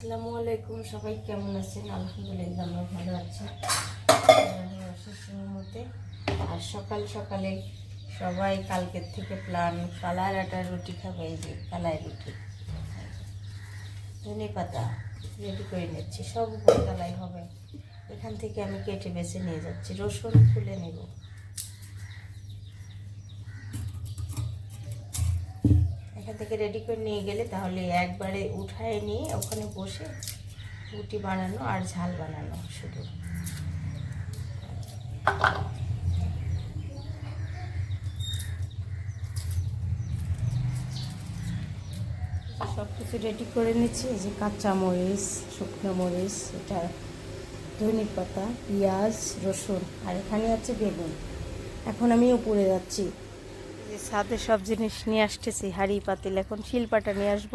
আসসালামু আলাইকুম, সবাই কেমন আছেন? আলহামদুলিল্লাহ, আমরা ভালো আছি। মতে আর সকাল সকালে সবাই কালকের থেকে প্ল্যান কালার আটা রুটি খাবে, এই যে কালাই রুটি। ধনে পাতা রেডি করে নিচ্ছি, সব উপরে কালাই হবে। এখান থেকে আমি কেটে বেছে নিয়ে যাচ্ছি, রসুন খুলে নেব এখান থেকে রেডি করে নিয়ে গেলে তাহলে একবারে উঠায় নিয়ে ওখানে বসে রুটি বানানো আর ঝাল বানানো শুধু। সব কিছু রেডি করে নিচ্ছি, এই যে কাঁচা মরিচ, শুকনো মরিচ, এটা ধনে পাতা, পেঁয়াজ, রসুন, আর এখানে আছে বেগুন। এখন আমি উপরে যাচ্ছি। যে সাথে সব জিনিস নিয়ে আসতেছি, হাড়ি, পাতিল, এখন শিলপাটা নিয়ে আসব।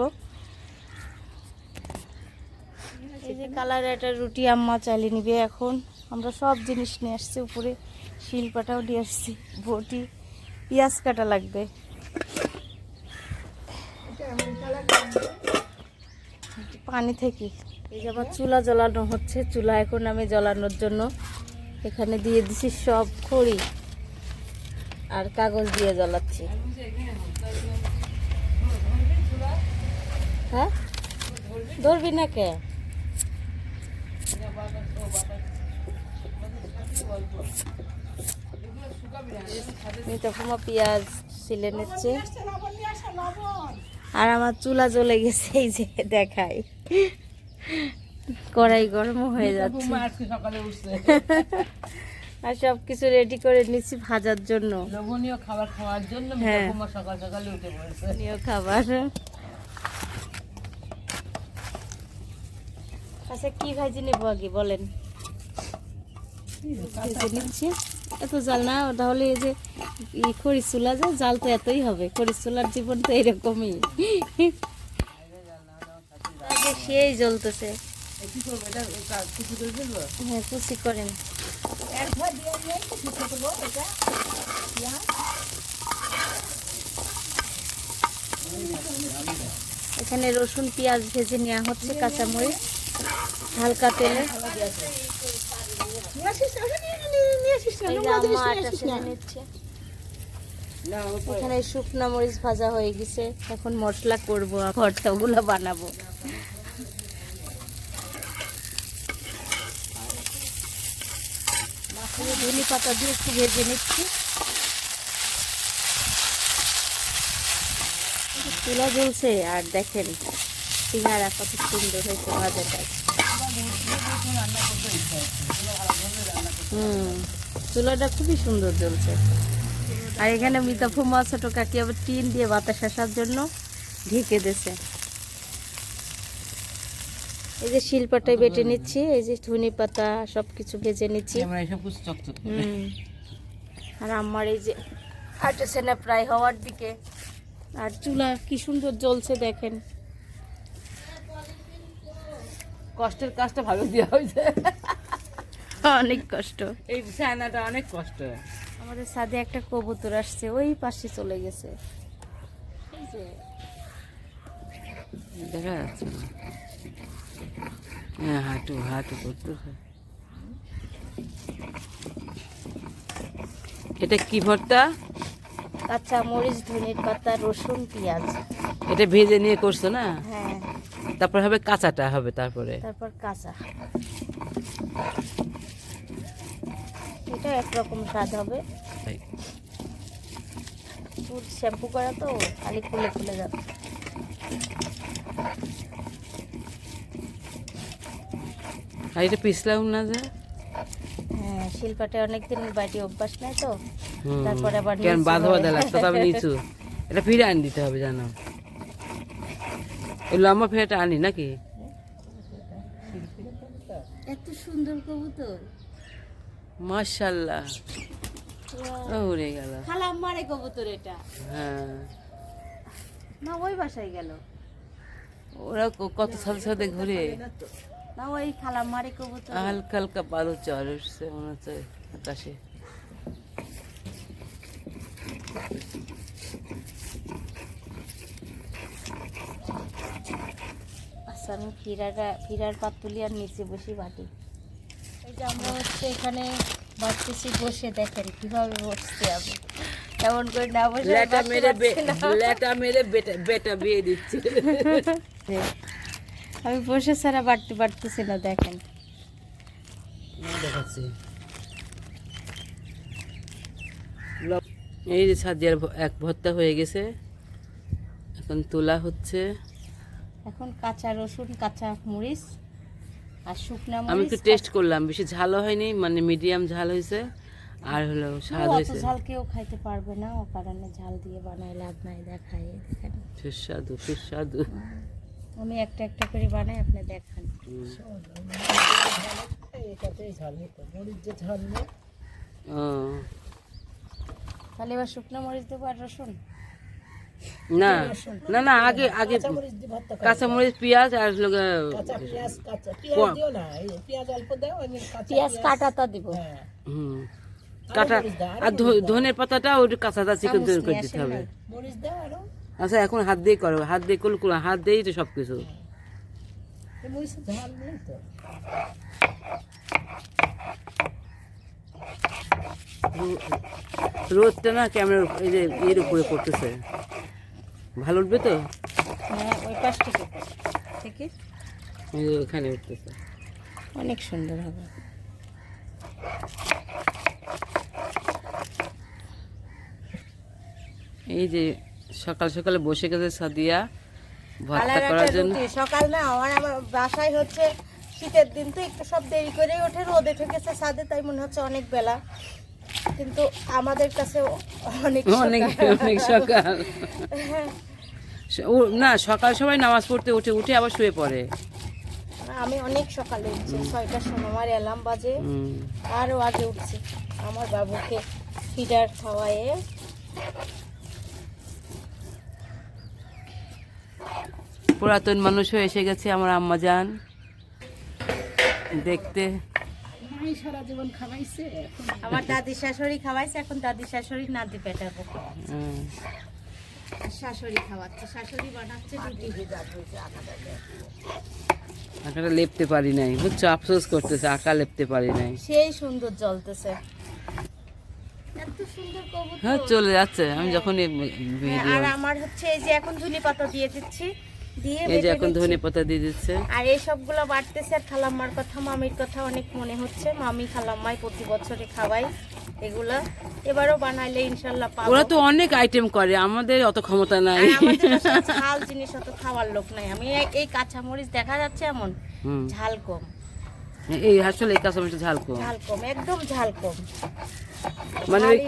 এই যে কালার একটা রুটি আম্মা চালিয়ে নিবে এখন। আমরা সব জিনিস নিয়ে আসছি, উপরে শিলপাটাও নিয়ে আসছি, বটি, পেঁয়াজ কাটা লাগবে। পানি থেকে। এই যে আবার চুলা জ্বলানো হচ্ছে, চুলা এখন আমি জ্বলানোর জন্য। এখানে দিয়ে দিছি সব খড়ি। আর কাগজ দিয়ে জ্বলাচ্ছি। হ্যাঁ? ধরবি না কে? মিতফুমা পেঁয়াজ ছিলে নিচ্ছে। আর আমার চুলা জ্বলে গেছে এই যে দেখাই। কড়াই গরম হয়ে যাচ্ছে। সকালে উঠছে। আর সব কিছু রেডি করে নিচ্ছি ভাজার জন্য। লোভনীয় খাবার খাওয়ার জন্য হ্যাঁ। সকাল সকালে উঠে পড়েছে। খাবার। আচ্ছা কি ভাজি নেব আগে বলেন। নিচ্ছি। এত জাল না তাহলে এই যে ই খড়ির চুলা যে জাল তো এতই হবে। খড়ির চুলার জীবন তো এরকমই। আগে সেই জ্বলতেছে। কি করব? এটা এ করে ফেলব? হ্যাঁ কুচি করেন এখানে রসুন পেঁয়াজ ভেজে নেওয়া হচ্ছে কাঁচামরিচ হালকা তেলে। এখানে শুকনা মরিচ ভাজা হয়ে গেছে। এখন মশলা করব ভর্তাগুলো বানাবো। ধনে পাতা দিয়ে একটু ভেজে নিচ্ছি। চুলা জ্বলছে, আর দেখেন সিঙ্গারা কত সুন্দর হয়েছে ভাজাটা। হুম চুলাটা খুবই সুন্দর জ্বলছে। আর এখানে মিতাফু মাছ ছোট কাকি আবার টিন দিয়ে বাতাস আসার জন্য ঢেকে দিয়েছে। এই যে শিলপাটায় বেটে নিচ্ছি এই যে ধনে পাতা সব কিছু ভেজে নিচ্ছি। আর আমার এই যে আটেছে না প্রায় হওয়ার দিকে আর চুলা কি সুন্দর জ্বলছে দেখেন। কষ্টের কাজটা ভালো দেওয়া হয়েছে। অনেক কষ্ট। এই ছানাটা অনেক কষ্ট। আমাদের সাথে একটা কবুতর আসছে ওই পাশে চলে গেছে। দেখা যাচ্ছে। হ্যাঁ হাঁটু হাঁটু করতেছে। এটা কি ভর্তা? কাঁচা মরিচ ধনের পাতা রসুন পেঁয়াজ। এটা ভেজে নিয়ে করছ না? হ্যাঁ। তারপর হবে কাঁচাটা হবে তারপরে? তারপর কাঁচা। এটা একরকম স্বাদ হবে। শ্যাম্পু করা তো খালি খুলে খুলে যাবে। আর এটা পিছলাম না যে? হ্যাঁ শিল্পাটে অনেকদিন বাড়ি অভ্যাস নাই তো। তারপরে আবার কেন বাঁধা বাঁধা লাগতো তবে নিচু। এটা ফিরে আনি দিতে হবে জানো। ওই লম্বা ফিরেটা আনি নাকি? এত সুন্দর কবুতর। মাশাল্লাহ। উড়ে গেল। খালা মারে কবুতর এটা। হ্যাঁ। না ওই বাসায় গেল। ওরা কত সাথে সাথে ঘুরে। না ওই খালা মারে কবুতর। হালকা হালকা বাদল চর উঠছে মনে হচ্ছে আকাশে। করছে আমি ফিরাটা ফিরার পাতুলি আর নিচে বসে বাটি। এই যে আমরা হচ্ছে এখানে বাড়তেছি বসে দেখেন কীভাবে বসছি আমি। এমন করে না বসে লেটা মেরে লেটা মেরে বেটা বেটা বিয়ে দিচ্ছে। আমি বসে ছাড়া বাড়তে পারতেছি না দেখেন। দেখাচ্ছি। এই যে সাদিয়ার এক ভর্তা হয়ে গেছে। এখন তোলা হচ্ছে। এখন কাঁচা রসুন কাঁচা মরিচ আর শুকনা আমি একটু টেস্ট করলাম বেশি ঝালও হয়নি মানে মিডিয়াম ঝাল হয়েছে আর হলো স্বাদ হয়েছে। ঝাল কেউ খাইতে পারবে না ও কারণে ঝাল দিয়ে বানাই লাভ নাই দেখাই দেখেন। সুস্বাদু সুস্বাদু। আমি একটা একটা করে বানাই আপনি দেখান। তাহলে এবার শুকনো মরিচ দেবো আর রসুন? না না না আগে আগে কাঁচা মরিচ পেঁয়াজ আর পেঁয়াজ কাটাটা দিব। হুম। কাটা আর ধ- ধনের পাতাটা ওই কাঁচাটা চিকন করে দিতে হবে। নাই? আচ্ছা এখন হাত দিয়ে করো হাত দিয়ে করলে করো, হাত দিয়েই তো সব কিছু রোদটা না ক্যামেরার এই যে এর উপরে পড়তেছে। ভালো উঠবে তো? হ্যাঁ ওই পাশ থেকে থেকে এই যে ওখানে উঠতেছে। অনেক সুন্দর হবে। এই যে সকাল সকালে বসে গেছে সাদিয়া ভর্তা করার জন্য। সকাল না আমার আমার বাসায় হচ্ছে শীতের দিন তো একটু সব দেরি করে ওঠে রোদে ঠেকেছে ছাদে তাই মনে হচ্ছে অনেক বেলা। কিন্তু আমাদের কাছে অনেক অনেক সকাল। অনেক সকাল। না সকাল সবাই নামাজ পড়তে উঠে উঠে আবার শুয়ে পড়ে। আমি অনেক সকালে উঠছি ছয়টার সময় আমার অ্যালার্ম বাজে। আরও আগে উঠছি আমার বাবুকে ফিডার খাওয়ায়ে। পুরাতন মানুষও এসে গেছে আমার আম্মা যান দেখতে। আমার দাদি শাশুড়ি খাওয়াইছে এখন দাদি শাশুড়ি নাতি পেটাবো। শাশুড়ি খাওয়াচ্ছে শাশুড়ি বানাচ্ছে রুটি আঁকাটা লেপতে পারি নাই বুঝছ? আফসোস করতেছে আঁকা লেপতে পারি নাই। সেই সুন্দর জ্বলতেছে। হ্যাঁ চলে যাচ্ছে। আমি যখন এই হ্যাঁ, আর আমার হচ্ছে এই যে এখন ধনে পাতা দিয়ে দিচ্ছি। দিয়ে এই যে এখন ধনে পাতা দিয়ে দিচ্ছে। আর এই সবগুলো বাড়তেছে। আর খালাম্মার কথা মামির কথা অনেক মনে হচ্ছে। মামি খালাম্মাই প্রতি বছরে খাওয়াই এগুলা। এবারও বানাইলে ইনশাল্লাহ পাবো। ওরা তো অনেক আইটেম করে। আমাদের অত ক্ষমতা নাই। ঝাল জিনিস অত খাওয়ার লোক নাই। আমি এই- কাঁচা মরিচ দেখা যাচ্ছে এমন। ঝাল কম। এই আসলে এই কাঁচামরিচটা ঝাল কম। ঝাল কম একদম ঝাল কম। মানে ওই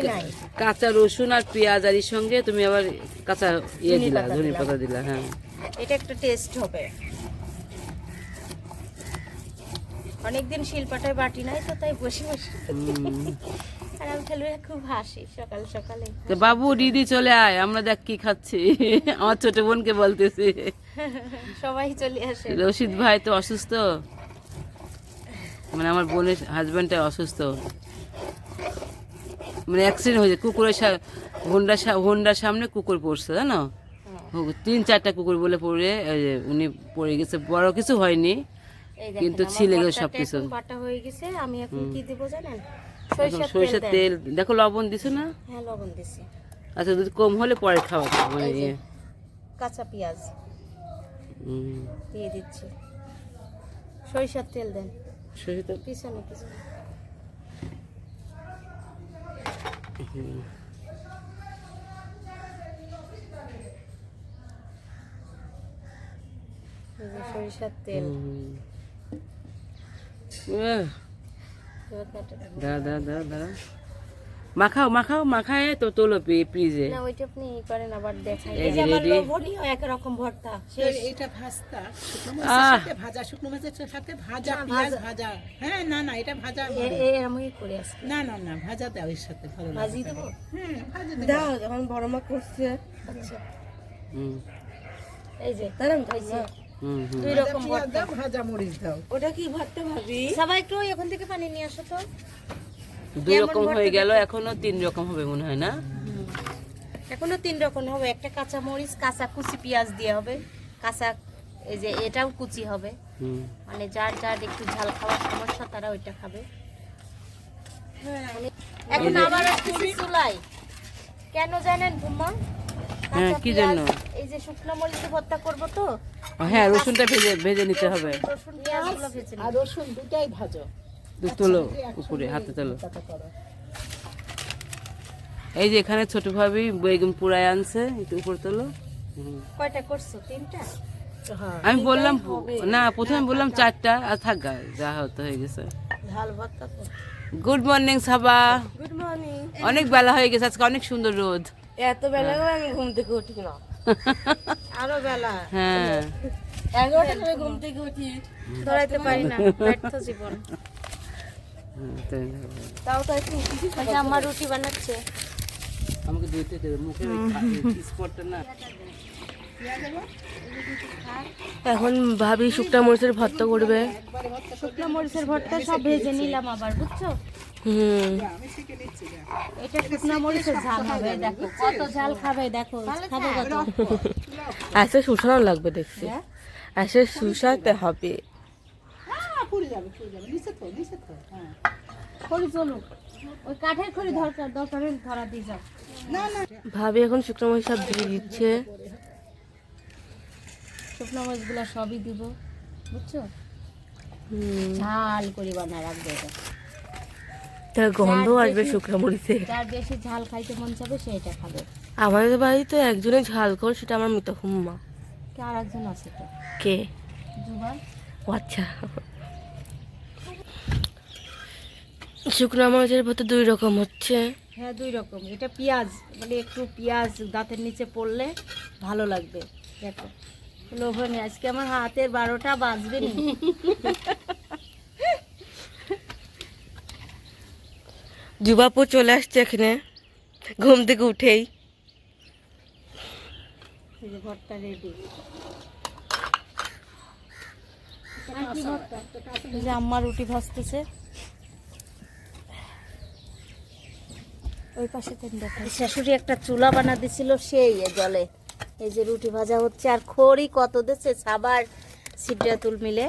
কাঁচা রসুন আর পেঁয়াজ আর এর সঙ্গে তুমি আবার কাঁচা ইয়ে দিলা ধনে পাতা দিলা হ্যাঁ। এটা একটা টেস্ট হবে। অনেকদিন শিলপাটায় বাটি নাই তো তাই বসে বসে। আর আমি খালি খুব হাসি সকাল সকালে। বাবু দিদি চলে আয় আমরা দেখ কি খাচ্ছি। আমার ছোট বোনকে বলতেছি। সবাই চলে আসে। রশিদ ভাই তো অসুস্থ। মানে আমার বোনের হাজব্যান্ডটা অসুস্থ। মানে অ্যাক্সিডেন্ট হয়েছে কুকুরের হোন্ডার হোন্ডার সামনে কুকুর পড়ছে জানো তিন চারটা কুকুর বলে পড়ে উনি পড়ে গেছে বড় কিছু হয়নি কিন্তু ছিলে সবকিছু। এখন বাটা হয়ে গেছে আমি এখন কি দেব জানেন? সরিষার তেল দেখো লবণ দিছো না? হ্যাঁ লবণ দিছি। আচ্ছা যদি কম হলে পরে খাওয়া মানে ইয়ে। কাঁচা পেঁয়াজ। হুম। দিয়ে দিচ্ছি। সরিষার তেল দেন। সরিষার তেল পিছনে পিছনে এই যে সরিষার তেল। দাঁড়া দাঁড়া দাঁড়া দাঁড়া। মাখাও মাখাও মাখায় তো তোলো প্লিজে না ওইটা আপনি ই করেন আবার দেখাই। এই যে আমার ready? লবণীয় একরকম ভর্তা শেষ। এটা ভাজতা শুকনো মাছের সাথে ভাজা শুকনো মাছের সাথে ভাজা পেঁয়াজ ভাজা। হ্যাঁ না না এটা ভাজা এ- করে। এ আমি করে আসছি না না না ভাজা দাও এর সাথে ভালো লাগে ভাজি দেবো? হুম ভাজা দাও দাও যখন বড় মা করছে। আচ্ছা। হুম। এই যে দাঁড়ান খাইছি হুম হুম দুই ভাজা রকম ভর্তা। দাও ভাজা মরিচ দাও। ওটা কি ভর্তা ভাবি? সবাই একটু ওখান থেকে পানি নিয়ে আসো তো। দুই রকম হয়ে গেল এখনও তিন রকম হবে মনে হয় না? এখনও তিন রকম হবে। একটা কাঁচা মরিচ কাঁচা কুচি পেঁয়াজ দিয়ে হবে। কাঁচা এই যে এটাও কুচি হবে। মানে যার যার একটু ঝাল খাওয়ার সমস্যা তারা ওইটা খাবে। এখন আবার আসতেছি চুলাই কেন জানেন বুম্মা? হ্যাঁ, কি পেঁয়াজ, জন্য? এই যে শুকনো মরিচ ভর্তা করব তো? হ্যাঁ রসুনটা ভেজে ভেজে নিতে হবে। রসুন পেঁয়াজগুলো ভেজে আর রসুন দুটাই ভাজো। তোলো উপরে হাতে তোলো। এই যে এখানে ছোট ভাবি বেগুন পুরাই আনছে একটু উপরে তোলো। কয়টা করছ? তিনটা? হ্যাঁ। আমি বললাম না প্রথমে বললাম চারটা আর থাক গা, যা হতো হয়ে গেছে। Good morning Saba. Good morning অনেক বেলা হয়ে গেছে আজকে অনেক সুন্দর রোদ। এত বেলা আমি ঘুম থেকে উঠি না। আরও বেলা। হ্যাঁ। এগারোটা ঘুম থেকে উঠি ধরাইতে পারি না। ব্যর্থ জীবন। না। তাও তো একটু আচ্ছা আমার রুটি বানাচ্ছে। আমাকে ধুইতে দেবে মুখে স্পটটা না। এখন ভাবি শুকনা মরিচের ভর্তা করবে। শুকনো মরিচের ভর্তা সব ভেজে নিলাম আবার বুঝছ? হুম। এটা শুকনো মরিচের ঝাল হবে দেখো। কত ঝাল খাবে দেখো খাবে কত। এসে শুষানো লাগবে দেখছি এসে শুষাতে হবে। পুড়ে যাবে পুড়ে যাবে। নিচে তো নিচে তো হ্যাঁ। খড়ি চলুক ওই কাঠের খড়ি দরকার দরকার ধরা দিয়ে যাও। না না। ভাবি এখন শুকনো সব দিয়ে দিচ্ছে। শুকনো মরিচগুলো সবই দিব বুঝছ? ঝাল করে বানা রাখবে এটা। তার গন্ধ আসবে শুকনো মরিচে। যার বেশি ঝাল খাইতে মন চাবে সে এটা খাবে। আমাদের বাড়িতে একজনের ঝাল কর সেটা আমার মৃত হুম্মা। কে আর একজন আছে তো? কে? জুবান আচ্ছা। শুকনো মরিচের ভর্তা দুই রকম হচ্ছে। হ্যাঁ দুই রকম। এটা পেঁয়াজ মানে একটু পেঁয়াজ দাঁতের নিচে পড়লে ভালো লাগবে। দেখো লোভনে আজকে আমার হাতের বারোটা বাজবে নি। যুবাপু চলে আসছে এখানে। ঘুম থেকে উঠেই। এই ভর্তা রেডি আম্মা রুটি ভাজতেছে। ওই পাশে তেন দেখা শাশুড়ি একটা চুলা বানা দিছিল সেই জলে। এই যে রুটি ভাজা হচ্ছে আর খড়ি কত দিচ্ছে? সাবার সিদ্ধাতুল মিলে।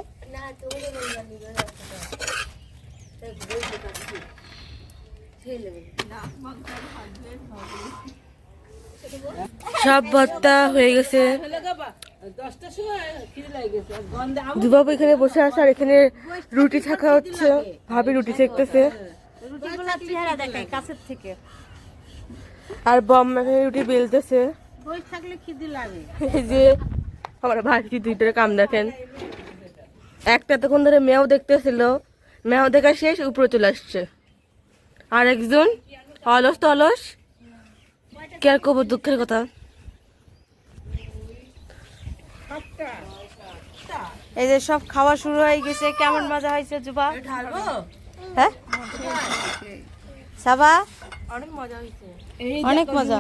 সব ভর্তা হয়ে গেছে। গন্ধে যুবাপু এখানে বসে আছে আর এখানে রুটি থাকা হচ্ছে। ভাবি রুটি সেকতেছে রুটিগুলো চেহারা দেখায় কাছের থেকে। আর বম রুটি বেলতেছে। বই থাকলে খিদে লাগে এই যে আমার ভাইটি দুইটার কাম দেখেন। একটা তখন ধরে মেয়াও দেখতেছিল। মেয়াও দেখা শেষ উপরে চলে আসছে। আর একজন অলস তো অলস কে আর কব দুঃখের কথা? এই যে সব খাওয়া শুরু হয়ে গেছে। কেমন মজা হয়েছে জুবা? হ্যাঁ? সাবা? অনেক মজা। হয়েছে অনেক মজা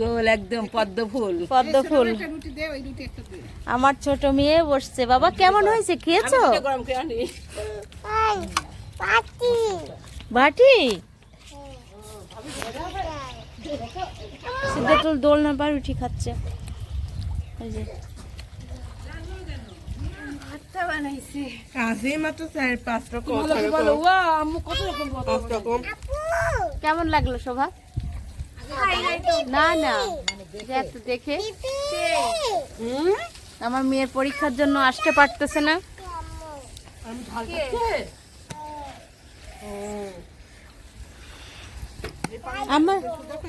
গোল একদম পদ্ম ফুল। পদ্ম ফুল। একটা রুটি দে ওই রুটি একটা দে। আমার ছোট মেয়ে বসছে। বাবা কেমন হয়েছে? খেয়েছো? গরম করে আনি। বাটি? সিদ্ধাতুল দোল না বা রুটি খাচ্ছে। এই যে। কাজে মাত্র চার পাঁচ রকম কেমন লাগল শোভা? না না। দেখ তো দেখে। আমার মেয়ের পরীক্ষার জন্য আসতে পারতেছে না। আমার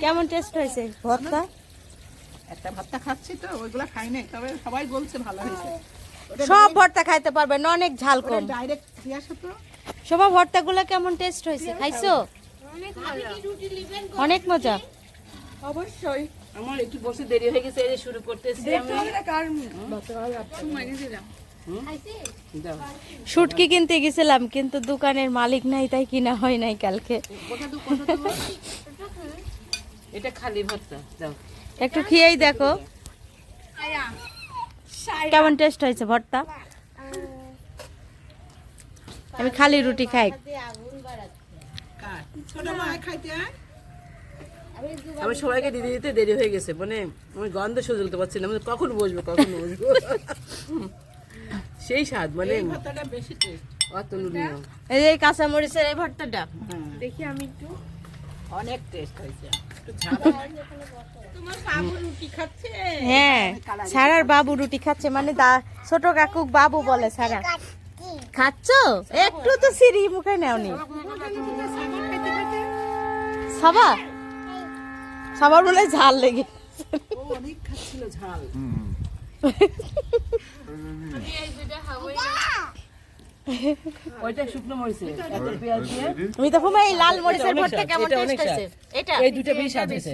কেমন টেস্ট হয়েছে? ভর্তা? একটা ভাতটা খাচ্ছি তো ওইগুলা খাই নাই। তবে সবাই বলছে ভালো হয়েছে। সব ভর্তা খাইতে পারবেন অনেক ঝাল কম। শোভা ভর্তাগুলো কেমন টেস্ট হয়েছে? খাইছো? অনেক মজা। অবশ্যই। আমার একটু বসে দেরি হয়ে গেছে এই শুরু করতেছি আমি। শুটকি কিনতে গেছিলাম কিন্তু দোকানের মালিক নাই তাই কিনা হয় নাই কালকে। এটা খালি ভর্তা দাও। একটু খেয়েই দেখো। কেমন টেস্ট হয়েছে ভর্তা? আমি খালি রুটি খাই। কার? ছোট মা খাইতে আয়। আমি সবাইকে দিতে দিতে দেরি হয়ে গেছে মানে আমি গন্ধ সহ্য করতে পারছি না মানে কখন বসবো কখন বসবো? সেই স্বাদ মানে ভর্তাটা বেশি টেস্ট অতুলনীয় এই যে কাঁচামরিচের এই ভর্তাটা। দেখি আমি একটু। অনেক টেস্ট হয়েছে। হ্যাঁ সারার বাবু রুটি খাচ্ছে মানে দা- ছোট কাকু বাবু বলে সারা। খাচ্ছ? একটু তো সিঁড়ি মুখে নেওনি। সাবা? সাবার বলে ঝাল লেগে ও অনেক খাচ্ছিল ঝাল। ওইটা শুকনো মরিচে এত পেঁয়াজ দিয়ে। তুমি তো এই লাল মরিচের ভর্তা কেমন টেস্ট স্বাদ। আছে এটা। এই দুটো বেশি স্বাদ হয়েছে।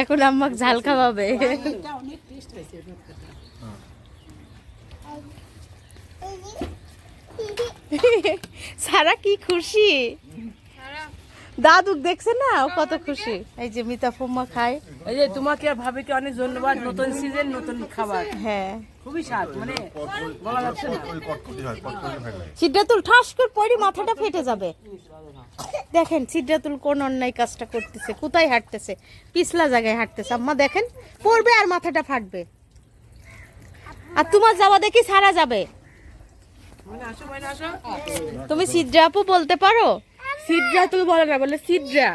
এখন আমাকে ঝাল খাওয়াবে। এটা অনেক টেস্ট হয়েছে ভর্তাটা সারা কি খুশি? দাদু দেখছে না? ও কত খুশি। এই যে মিতা ফুম্মা খায়। এই যে তোমাকে আর ভাবিকে অনেক ধন্যবাদ নতুন সিজন নতুন খাবার। হ্যাঁ। খুবই স্বাদ মানে বলা যাচ্ছে না। সিদ্ধাতুল ঠাস করে পড়ি মাথাটা ফেটে যাবে। দেখেন সিদ্ধাতুল কোন অন্যায় কাজটা করতেছে কোথায় হাঁটতেছে? পিছলা জায়গায় হাঁটতেছে। আম্মা দেখেন পড়বে আর মাথাটা ফাটবে। আর তোমার যাওয়া দেখি সারা যাবে। আসো আসো। তুমি সিদ্রা আপু বলতে পারো? সিদ্রাতুল বলে না বলে সিদ্রা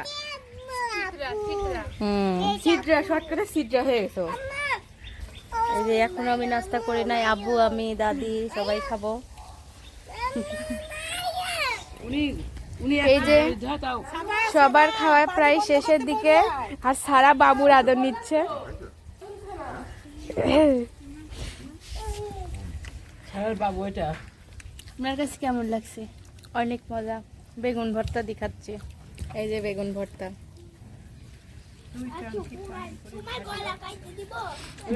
হুম সিদ্রা শর্টকাটে সিদ্রা হয়ে গেছো এই যে এখন আমি নাস্তা করি নাই আব্বু আমি দাদি সবাই খাব। উনি উনি এই যে সবার খাওয়া প্রায় শেষের দিকে আর সারা বাবুর আদর নিচ্ছে। বাবু এটা। আপনার কাছে কেমন লাগছে? অনেক মজা। বেগুন ভর্তা দেখাচ্ছে। এই যে বেগুন ভর্তা।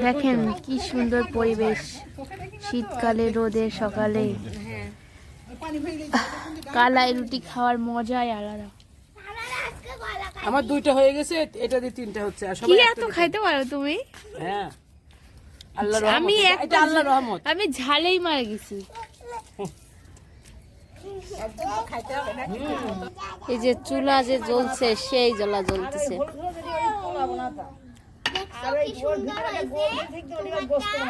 দেখেন কি সুন্দর পরিবেশ। শীতকালে রোদে সকালে। কালাই রুটি খাওয়ার মজাই আলাদা। আমার দুইটা হয়ে গেছে এটা দিয়ে তিনটা হচ্ছে আর কি সবাই এত খাইতে পারো তুমি? হ্যাঁ। আল্লাহ আমি রহমত একটা এটা আল্লাহ রহমত। আমি ঝালেই মারা গেছি। এই যে চুলা যে জ্বলছে, সেই জ্বলা জ্বলতেছে।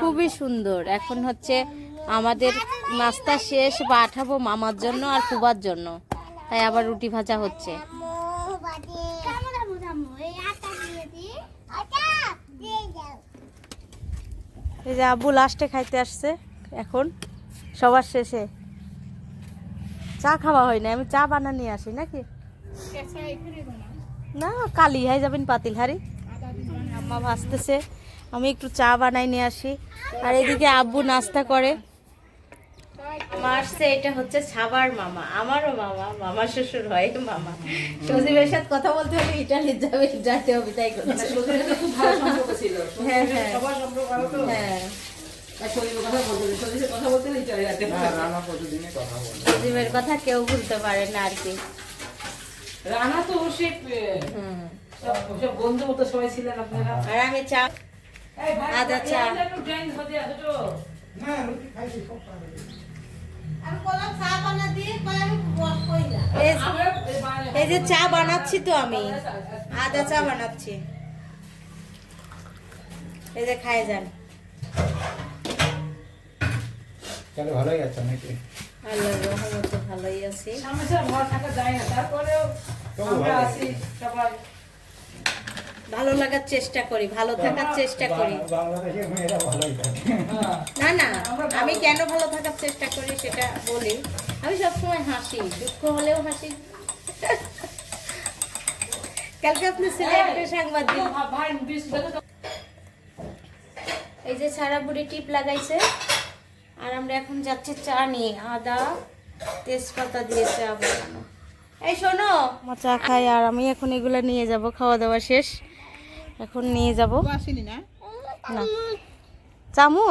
খুবই সুন্দর। এখন হচ্ছে আমাদের নাস্তা শেষ পাঠাবো মামার জন্য আর ফুবার জন্য। তাই আবার রুটি ভাজা হচ্ছে। এই যে আব্বু লাস্টে খাইতে আসছে, এখন সবার শেষে। চা খাওয়া হয় না আমি চা বানা নিয়ে আসি নাকি? না কালি হাই যাবেন পাতিল হারি। আম্মা ভাসতেছে আমি একটু চা বানাই নিয়ে আসি। আর এদিকে আব্বু নাস্তা করে। মারছে এটা হচ্ছে ছাবার মামা আমারও মামা মামা শ্বশুর হয় মামা। সজীবের সাথে কথা বলতে হলে ইটালি যাবে যাইতে হবে তাই করছে। খুব ভালো সম্পর্ক ছিল। হ্যাঁ হ্যাঁ। সজীবের কথা কেউ ভুলতে পারে না আর কি। রানা তো সে হুম। সব সব বন্ধু মতো সবাই ছিলেন আপনারা। আর আমি চা আদা চা। এই যে চা বানাচ্ছি তো আমি। আদা চা বানাচ্ছি। এই যে খাই যান। তাহলে ভালোই আছে নাকি? আল্লাহর রহমতে ভালোই আছি। সামনে সামনে ভর থাকা যায় না তারপরেও আমরা ভালো। আছি সবাই। ভালো লাগার চেষ্টা করি ভালো থাকার চেষ্টা করি। হ্যাঁ। না না আমি কেন ভালো থাকার চেষ্টা করি সেটা বলি। আমি সবসময় হাসি দুঃখ হলেও হাসি। কালকে আপনি সিলেক্টের সাংবাদিক। এই যে সারা বুড়ি টিপ লাগাইছে। আর আমরা এখন যাচ্ছি চা নিয়ে আদা তেজপাতা দিয়ে চা বানানো। এই শোনো চা খাই আর আমি এখন এগুলো নিয়ে যাব খাওয়া দাওয়া শেষ। এখন নিয়ে যাব। আসেনি না? না। চামচ?